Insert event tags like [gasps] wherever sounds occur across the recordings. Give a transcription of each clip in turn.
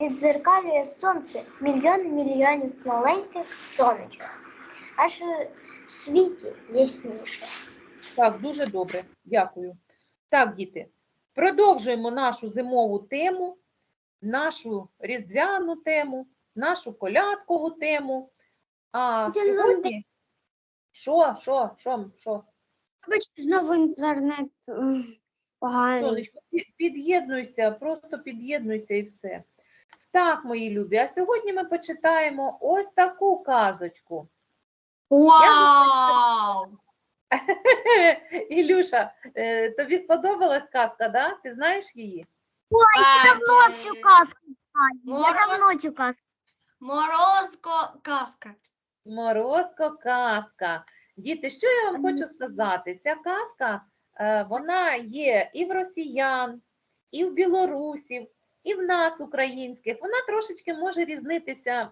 відзеркалює сонце мільйон мільйонів маленьких сонечок. Аж у світі ясніше. Так, дуже добре, дякую. Так, діти, продовжуємо нашу зимову тему, нашу різдвяну тему, нашу колядкову тему. А сьогодні. Що, що, що, що? Вибачте, знову інтернет поганий. Сонечко, під'єднуйся, просто під'єднуйся і все. Так, мої любі, а сьогодні ми почитаємо ось таку казочку. Вау! [laughs] Ілюша, е, тобі сподобалась казка, да? Ти знаєш її? давно цю казку знаю. Я давно цю казку. Морозко казка. Морозко казка. Діти, що я вам хочу сказати? Ця казка е, вона є і в росіян, і в білорусів, і в нас, українських. Вона трошечки може різнитися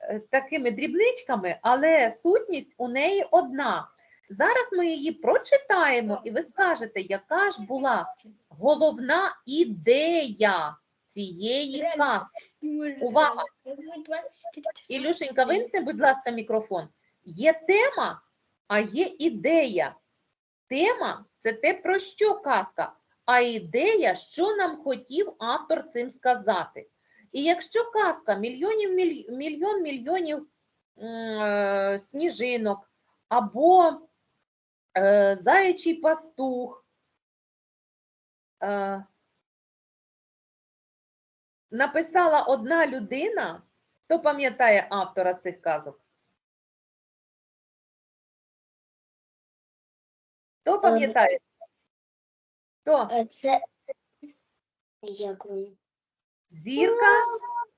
е, такими дрібничками, але сутність у неї одна. Зараз ми її прочитаємо, і ви скажете, яка ж була головна ідея цієї казки. Увага! Ілюшенька, вимкни, будь ласка, мікрофон. Є тема, а є ідея. Тема це те, про що казка, а ідея, що нам хотів автор цим сказати. І якщо казка мільйонів міль- мільйон мільйонів е, сніжинок або е, заячий пастух, е, написала одна людина, хто пам'ятає автора цих казок? Хто пам'ятає? Хто? Е, Це як воно? Зірка,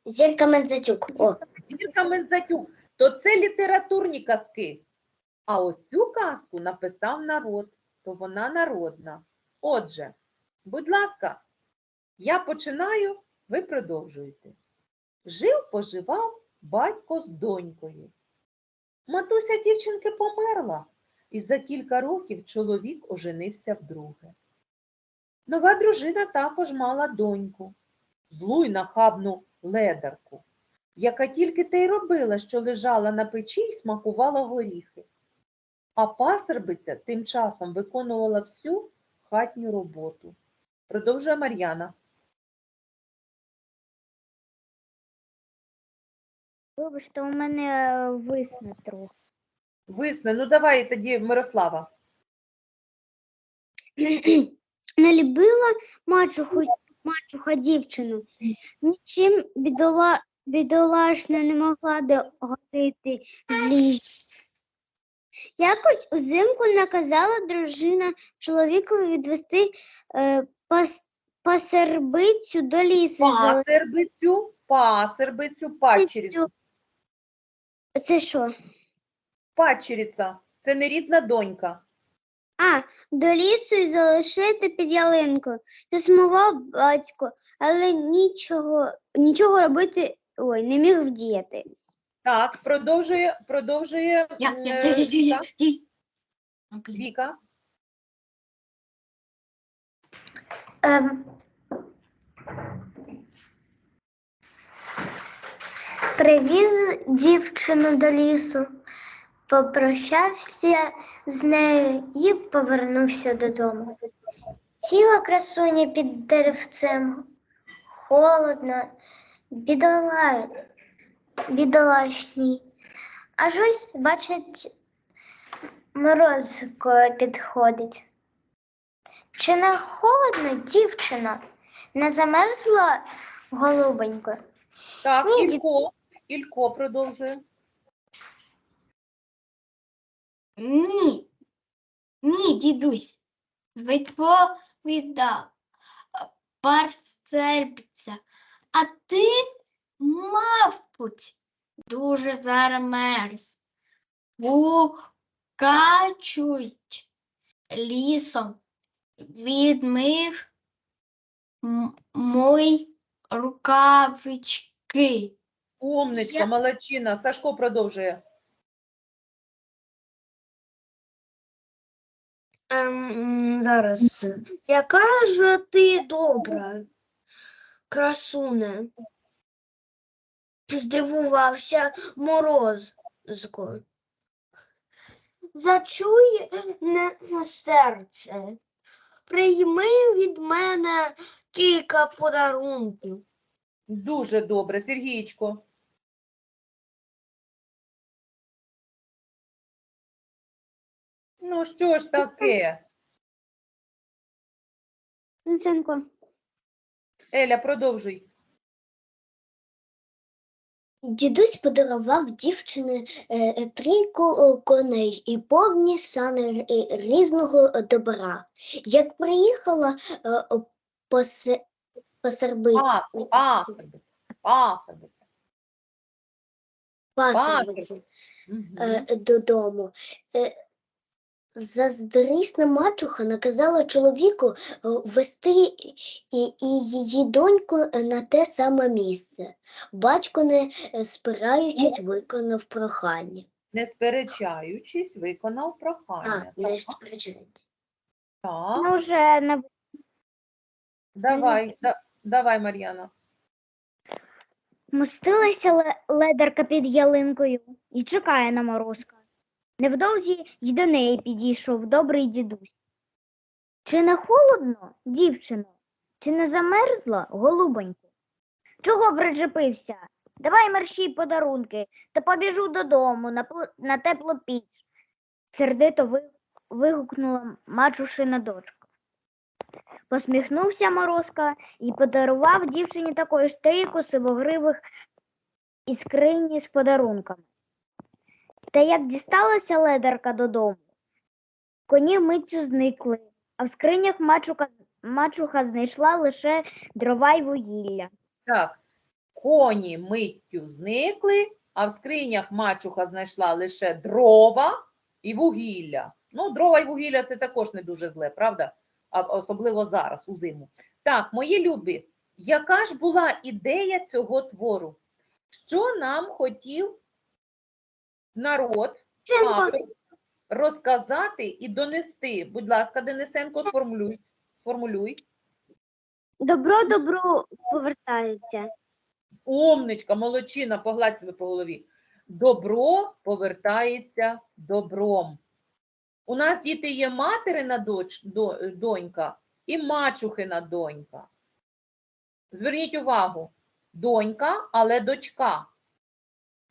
Зірка Мензатюк. О, Зірка Мензатюк. То це літературні казки. А ось цю казку написав народ, то вона народна. Отже, будь ласка, я починаю, ви продовжуєте. Жив, поживав батько з донькою. Матуся дівчинки померла, і за кілька років чоловік оженився вдруге. Нова дружина також мала доньку, злу й нахабну ледарку, яка тільки те й робила, що лежала на печі й смакувала горіхи. А пасербиця тим часом виконувала всю хатню роботу. Продовжує Мар'яна. вибачте, у мене е, висне трохи. Висне, ну давай тоді Мирослава. [clears throat] Не любила мачуху, мачуха дівчину. Нічим бідола, бідолашна не могла догодити злій. Якось узимку наказала дружина чоловікові відвести е, пас, пасербицю до лісу. Пасербицю, пасербицю, падчерицю. Це що? Падчериця – це не рідна донька. А, до лісу і залишити під ялинкою. Засумував батько, але нічого, нічого робити ой, не міг вдіяти. Так, продовжує, продовжує Я, м, я, я, я, я, я, Віка. я. Окей. Віка. Ем. Привіз дівчину до лісу, попрощався з нею і повернувся додому. Сіла красуня під деревцем, холодно, бідола, бідолашній. Аж ось, бачить, морозко підходить. Чи не холодно, дівчина? Не замерзла голубенько? Так, Ні, дід- Ілько. Ілько продовжує. Ні. Ні, дідусь. Відповідав. Парсельбця. А ти, мавпуть, дуже замерз. Покачуть лісом. Відмив мої рукавички. Умничка, Я- молодчина. Сашко продовжує. Ем, зараз. Яка ж ти добра? красуне. Здивувався морозко. Зачуй не серце. Прийми від мене кілька подарунків. Дуже добре, Сергійчко. Ну що ж таке? Денисенко. Еля, продовжуй. Дідусь подарував дівчині е, трійку е, коней і повні сани е, різного добра. Як приїхала е, посе, посерби, А, пасербиця. Пасербиця. пасербиці е, додому, е, заздрісна мачуха наказала чоловіку е, вести і, і її доньку на те саме місце. Батько, не е, спираючись, виконав прохання. Не сперечаючись, виконав А, прохання. не сперечаючись. так. Ну, вже не Давай, да, давай, Мар'яна. Мостилася ледерка під ялинкою і чекає на морозка. Невдовзі й до неї підійшов добрий дідусь. Чи не холодно, дівчино? Чи не замерзла, голубонько? Чого причепився? Давай мерщій подарунки, та побіжу додому на, пл- на теплу піч. Сердито ви- вигукнула мачушина дочка. Посміхнувся Морозка і подарував дівчині такої ж трійку сивогривих і скрині з подарунками. Та як дісталася ледарка додому, коні миттю зникли, а в скринях мачука, мачуха знайшла лише дрова й вугілля. Так, коні миттю зникли, а в скринях мачуха знайшла лише дрова і вугілля. Ну, дрова і вугілля це також не дуже зле, правда? А особливо зараз, у зиму. Так, мої любі, яка ж була ідея цього твору? Що нам хотів народ розказати і донести? Будь ласка, Денисенко, сформулюй. сформулюй. Добро добру повертається. Умничка, молодчина, погладь себе по голові. Добро повертається добром. У нас діти є материна доч, до, донька і мачухина донька. Зверніть увагу, донька, але дочка.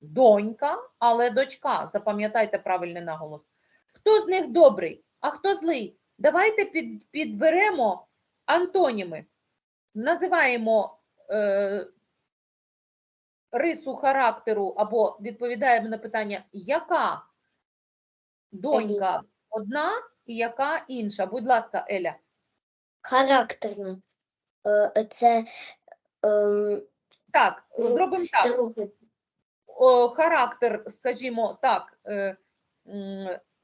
Донька, але дочка. Запам'ятайте правильний наголос. Хто з них добрий, а хто злий? Давайте під, підберемо антоніми. Називаємо е, рису характеру або відповідаємо на питання, яка донька одна і яка інша. Будь ласка, Еля. Характерно. Е, Це ем, Так, зробимо так. друге. Характер, скажімо так, е,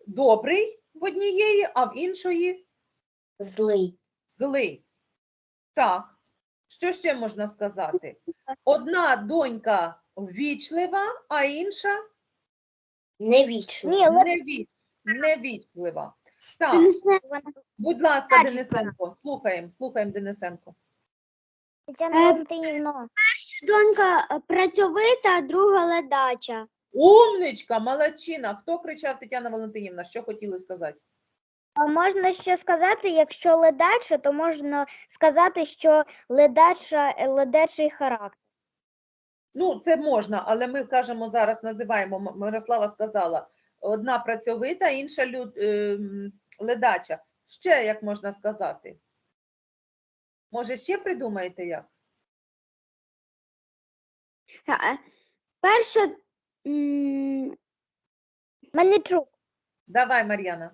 добрий в однієї, а в іншої Злий. злий. Так, що ще можна сказати? Одна донька ввічлива, а інша Ле- невіч, невічлива. Так, Денисенко, будь ласка, Денисенко, слухаємо, слухаємо Денисенко. Тетяна Валентинівна. Донька е, працьовита, а друга ледача. Умничка, молодчина. Хто кричав Тетяна Валентинівна? Що хотіли сказати? А можна ще сказати, якщо ледача, то можна сказати, що ледача, е, ледачий характер. Ну, це можна, але ми кажемо зараз, називаємо, М- Мирослава сказала, одна працьовита, інша люд, ем, ледача. Ще як можна сказати? Може, ще придумаєте як? А, Перша м, Мельничук. Давай, Мар'яна.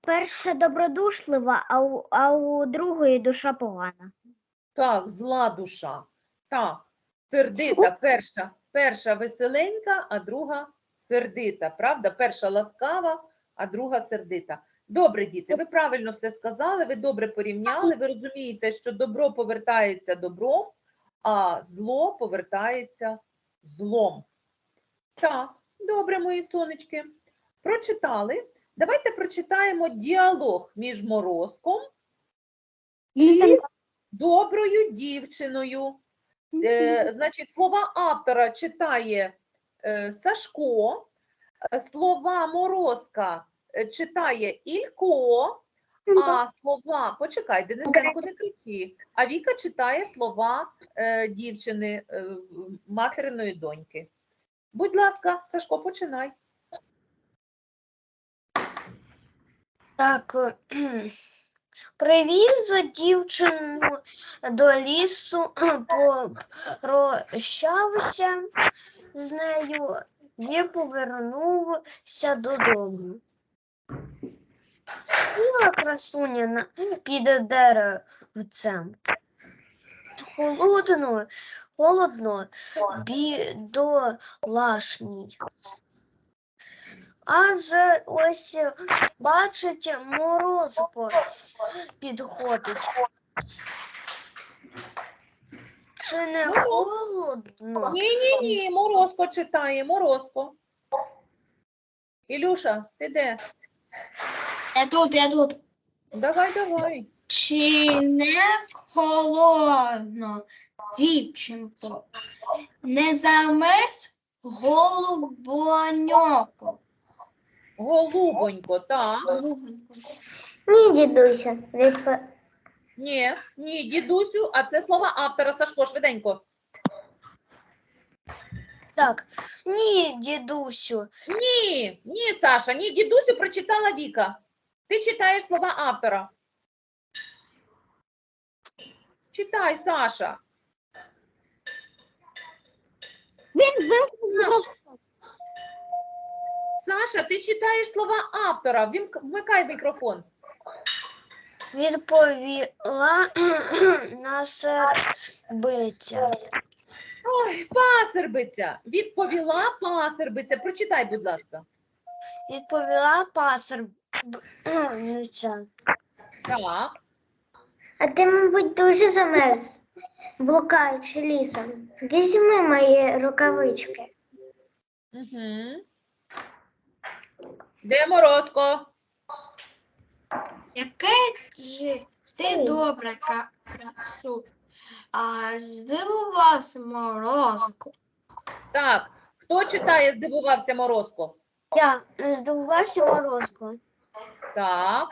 Перша добродушлива, а у, а у другої душа погана. Так, зла душа. Так, сердита, перша, перша веселенька, а друга сердита. Правда? Перша ласкава, а друга сердита. Добре, діти, ви правильно все сказали, ви добре порівняли, ви розумієте, що добро повертається добром, а зло повертається злом. Так, добре, мої сонечки. Прочитали. Давайте прочитаємо діалог між морозком і доброю дівчиною. Е, значить, слова автора читає е, Сашко, е, слова Морозка е, читає Ілько, а слова, почекай, Денисенко, не кричи, а Віка читає слова е, дівчини, е, материної доньки. Будь ласка, Сашко, починай. Так, е, [clears throat] привіз дівчину до лісу, [clears throat] прощався з нею і повернувся додому. Сіла красуня на, під деревцем. Холодно, холодно, бідолашній. Адже ось бачить морозко підходить. Чи не холодно? Ні, ні, ні, Морозко читає, Морозко. Ілюша, ти де? Я тут, я тут. Давай, давай. Чи не холодно, дівчинко? Не замерз голубонько. Голубонько, так. Голубонько. Ні, дідуся. Ні, ні, дідусю, а це слова автора Сашко, швиденько. Так, ні, дідусю, Ні, ні, Саша, ні, дідусю прочитала Віка. Ти читаєш слова автора. Читай, Саша. Він вимкнув. Саша, ти читаєш слова автора. Вімк- Вмикай мікрофон. відповіла [clears throat] на сербиця. Ой, пасербиця. Відповіла пасербиця. Прочитай, будь ласка. Відповіла пасербиця. Так. А ти, мабуть, дуже замерз, блукаючи лісом. Візьми мої рукавички. Угу. Де Морозко? Яке ж ти добра, красу. А здивувався морозко. Так. Хто читає, здивувався Морозко? Я здивувався морозко. Так.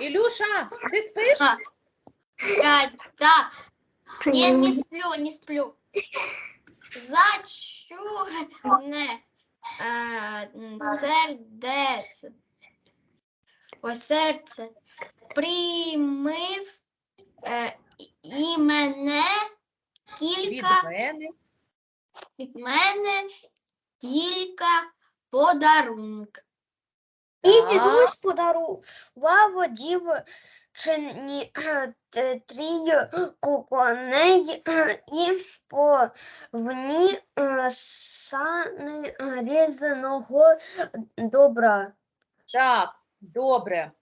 Ілюша, ти спиш? А. Да. Я не сплю, не сплю. Зачугне е, сердеце. Ось серце примив е, і мене Від кілька мене. від мене кілька подарунок. І дідусь подарував дівчині е, трійку коней і повні е, сани різного добра. Так, добре.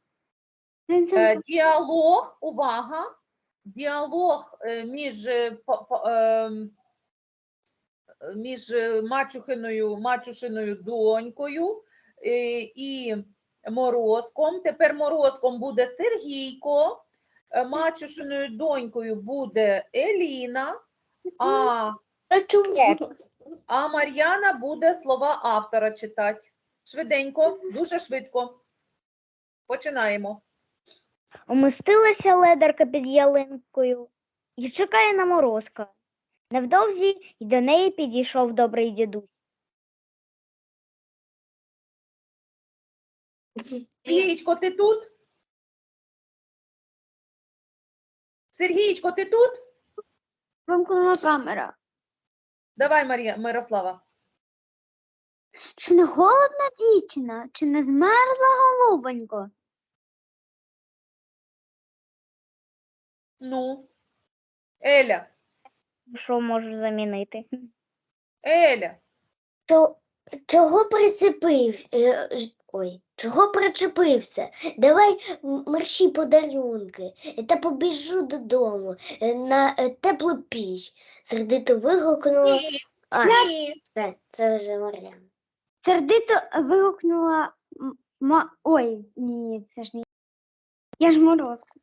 Е, Діалог, увага. Діалог між, ем, між е, мачухиною, мачушиною донькою е, і Морозком. Тепер Морозком буде Сергійко, е, мачушиною донькою буде Еліна, а, а Мар'яна буде слова автора читати. Швиденько, дуже швидко. Починаємо. Умостилася ледарка під ялинкою і чекає на морозка. Невдовзі й до неї підійшов добрий дідусь. Сергійчко, ти тут? Сергійчко, ти тут? Вимкнула камера. Давай, Марія, Мирослава. Чи не голодна дівчина, чи не змерзла голубонько? Ну. Еля, Що можу замінити? Еля. То чого прицепив? е, ж- Ой, чого причепився? Давай м- мерщій подарунки та побіжу додому е, на е, теплу піч. Сердито вигукнула. Ні, А, ні. це, це вже Мар'яна. Сердито вигукнула м- ма... Ой, ні, це ж не Я ж морозку.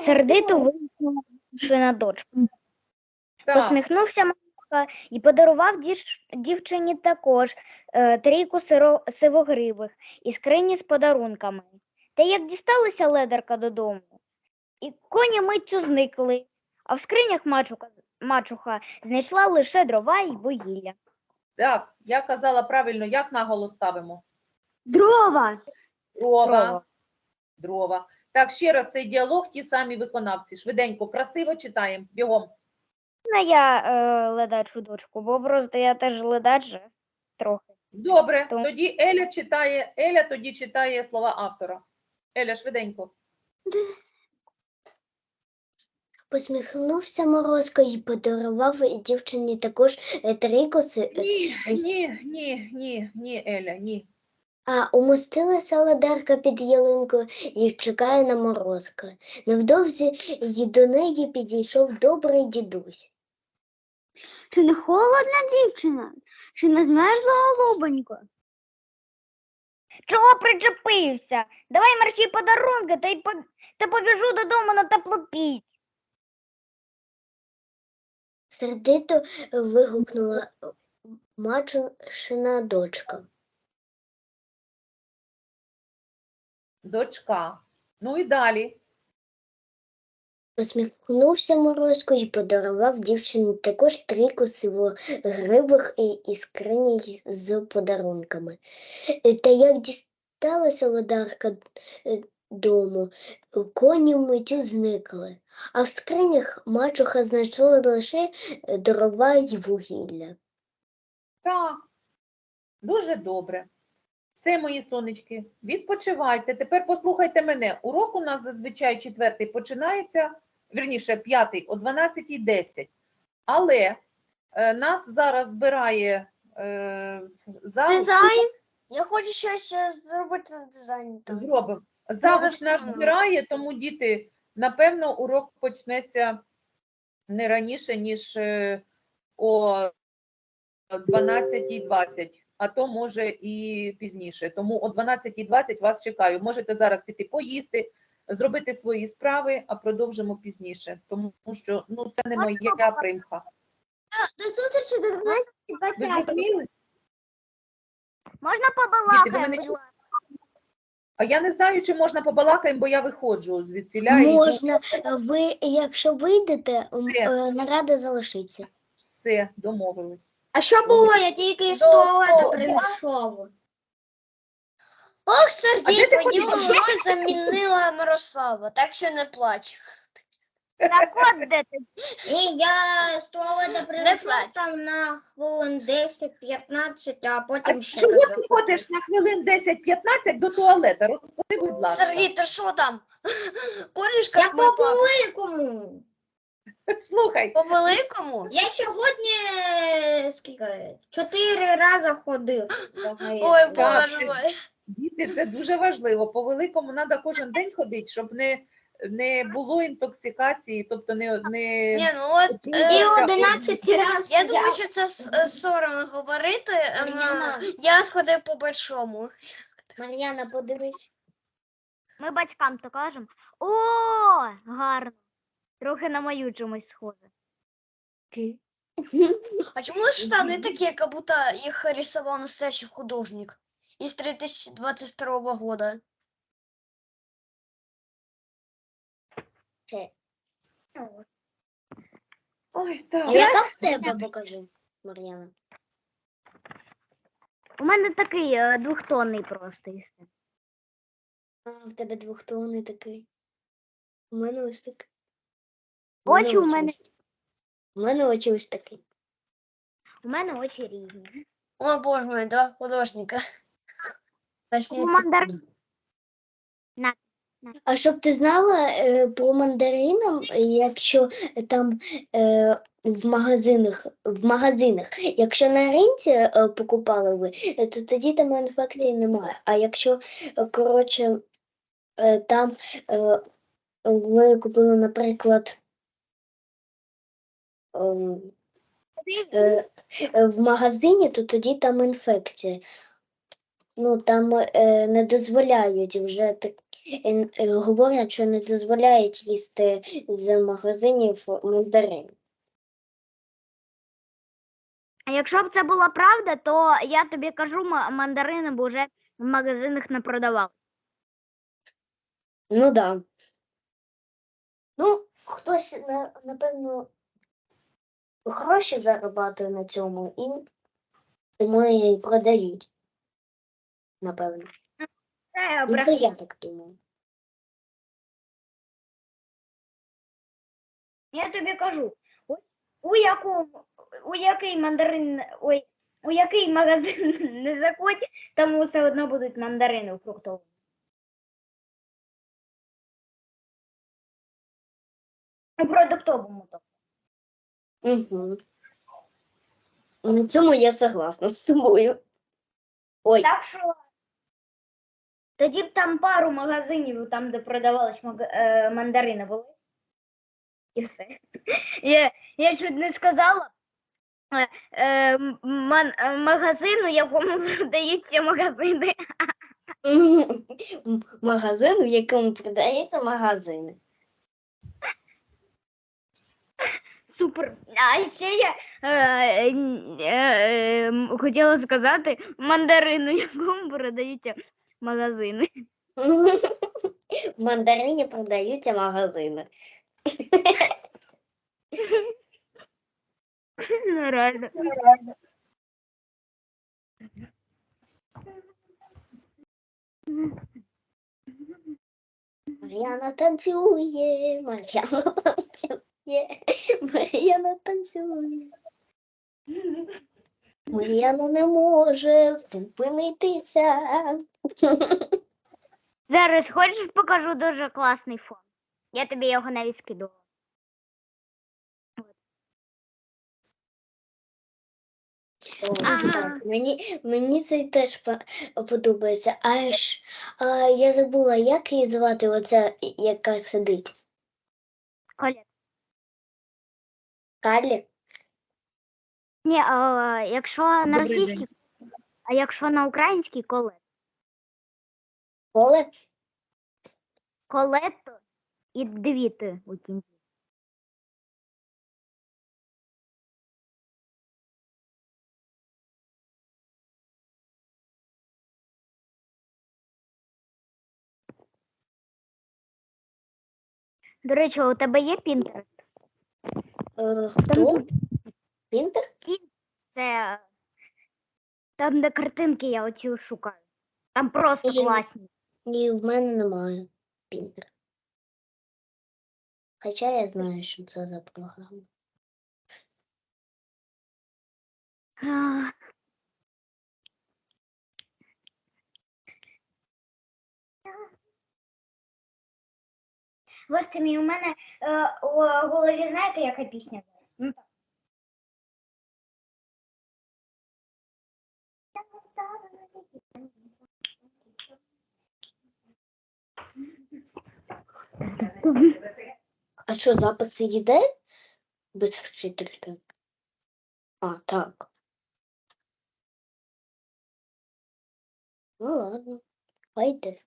Сердито ну, вигукнула Машина дочка. Так. Посміхнувся Мамка і подарував діж- дівчині також е, трійку сиро- сивогривих і скрині з подарунками. Та як дісталася ледарка додому, і коні миттю зникли, а в скринях мачука, мачуха знайшла лише дрова й вугілля. Так, я казала правильно, як наголос ставимо? Дрова! Дрова. Дрова. Дрова. Так, ще раз цей діалог, ті самі виконавці. Швиденько, красиво читаємо. Бігом. На я е, ледачу дочку, бо просто я теж ледач же трохи. Добре, То- тоді Еля читає, Еля тоді читає слова автора. Еля, швиденько. Посміхнувся Морозко і подарував дівчині також е, е, Ні, ось- ні, ні, ні, ні, Еля, ні. А умостилася ладарка під ялинкою і чекає на морозка. Невдовзі й до неї підійшов добрий дідусь. Чи не холодна дівчина? Чи не змерзла голубонько? Чого причепився? Давай мерщій подарунки та й по... та побіжу додому на теплу піч. Сердито вигукнула мачушина дочка. Дочка. Ну і далі. Посміхнувся Морозко і подарував дівчині також трійку сивогривих і, скрині з подарунками. Е, Та як дісталася ладарка е, дому, коні вмиттю зникли, а в скринях мачуха знайшла лише е, дрова й вугілля. Так. Дуже добре. Все, мої сонечки, відпочивайте. Тепер послухайте мене. Урок у нас зазвичай четвертий починається, вірніше, п'ятий о 12.10. Але е, нас зараз збирає е, зал. Дизайн. Я хочу щось е, зробити на дизайні. там. Зробимо. Завуч наш збирає, тому діти, напевно, урок почнеться не раніше, ніж е, о 12.20, а то може і пізніше. Тому о 12.20 вас чекаю. Можете зараз піти поїсти, зробити свої справи, а продовжимо пізніше, тому що ну, це не моя примха. До зустрічі до 12 Ви зрозуміли? Можна побалакаємо, ласка? А я не знаю, чи можна побалакаємо, бо я виходжу звідсіля. Можна, е, ви, якщо вийдете, Все. е, нарада залишиться. Все, домовились. А що було? Я тільки з туалету прийшов. Ох, Сергій, твою роль замінила Мирослава, так що не плач. Так от де ти? Ні, я з туалету Не прийшов плач. там на хвилин 10-15, а потім А ще раз ти заходив. ходиш на хвилин 10-15 до туалета? Розкажи, будь ласка. Сергій, ти що там? [laughs] Корішка, Я по великому. Слухай, По великому? Я сьогодні е, скільки? Чотири рази ходив. [gasps] Ой, боже мой. Діти, це дуже важливо. По великому треба кожен день ходити, щоб не, не було інтоксикації, тобто не, не... Ні, ну от, І е, 11 разів. я думаю, що це с- е, соромно говорити. ем, Мар'яна. Я сходив по большому. Мар'яна, подивись. Ми батькам то кажемо. О, гарно. Трохи на мою чомусь схоже. А чому штани такі, як будто їх рисував настоящий художник із 2022 года? Ой, так. Яка в тебе покажи, Мар'яна? У мене такий е, двохтонний просто і все. А, в тебе двохтонний такий. У мене ось такий. Очі у мене- ось- У мене очі ось такі. У мене очі різні. О, боже мой, два художника. У мандарин. А щоб ти знала е, по мандаринам, якщо там е, в магазинах, в магазинах, якщо на ринці е, покупали ви, е, то тоді там інфекції немає. А якщо, е, коротше, е, там е, ви купили, наприклад, ем, е, е, в магазині, то тоді там інфекція. Ну, там е, не дозволяють вже так, е, е, говорять, що не дозволяють їсти з магазинів мандарин. А якщо б це була правда, то я тобі кажу, мандарини б уже в магазинах не продавали. Ну да. Ну, хтось, напевно, гроші зарабатує на цьому і тому і продають. Напевно. Це Ну, це я так думаю. Я тобі кажу, у, у якому, у який мандарин, ой, у який магазин [laughs] не заходь, там все одно будуть мандарини у фруктовому. У продуктовому то. Угу. На цьому я согласна з тобою. Ой, Так що тоді б там пару магазинів, там, де продавались е, мандарини, були. І все. Я, я чуть не сказала. е, е, ман- е, магазин, у якому продаються магазини. [laughs] магазин, в якому продаються магазини. Супер. А ще я е, е, е, хотіла сказати мандарини, у якому продаються магазини. В мандарині продаються магазини. Ну, реально. Мар'яна танцює, Мар'яна танцює, Мар'яна танцює. Мар'яна не може зупинитися. [laughs] Зараз хочеш покажу дуже класний фон. Я тобі його навіть скидувала. Ага. мені, мені цей теж подобається. А, ж, а я забула, як її звати оця, яка сидить? Коля. Калі? Ні, а, якщо на Добрий російській, а якщо на українській колет. Коле? Колетто і дві ти у кінці. До речі, у тебе є Pinterest? Е, хто? Пінтер? Це там, де картинки я оці шукаю. Там просто Ні. класні. Ні, в мене немає Пінтер. Хоча я знаю, що це за програма. А. Мій у мене е, у голові знаєте, яка пісня зараз? Ну, так. А що, записи йде без вчительки? А, так. Ну ладно, пойде.